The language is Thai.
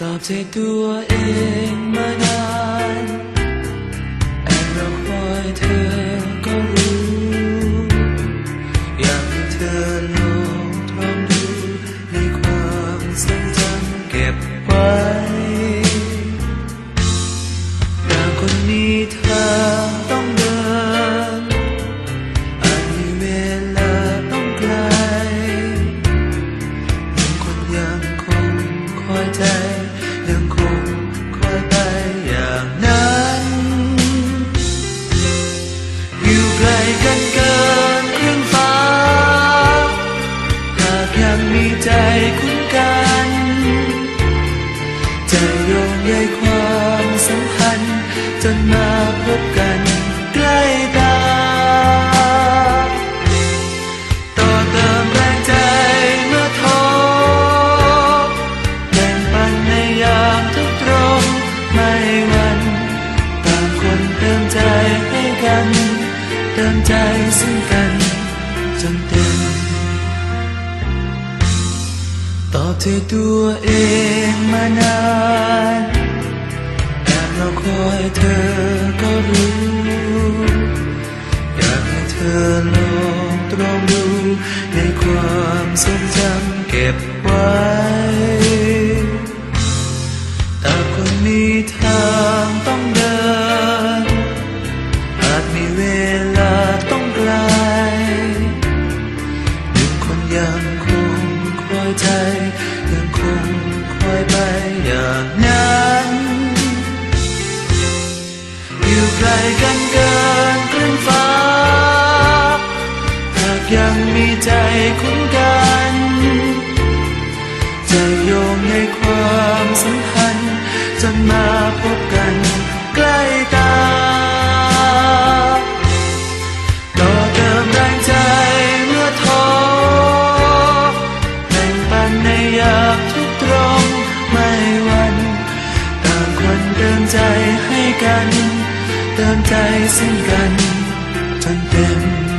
ตอบใจตัวเองมาได้ ไกลกันเกินครึ่งฟ้า หากยังมีใจคุ้นกัน จะโยงใยความสัมพันธ์จนมาพบกัน ตินใจซึ่งกันจนเต็ม ตอบเธอตัวเองมานานแอบเราคอยเธอก็รู้ อยากให้เธอลองตรองดูในความทรงจำเก็บไว้ ยังคงคอยใจ ยังคงคอยไปอย่างนั้นอยู่ไกลกันเกินครึ่งฟ้า หากยังมีใจคุณ ใจให้กัน เติมใจซึ่งกันจนเต็ม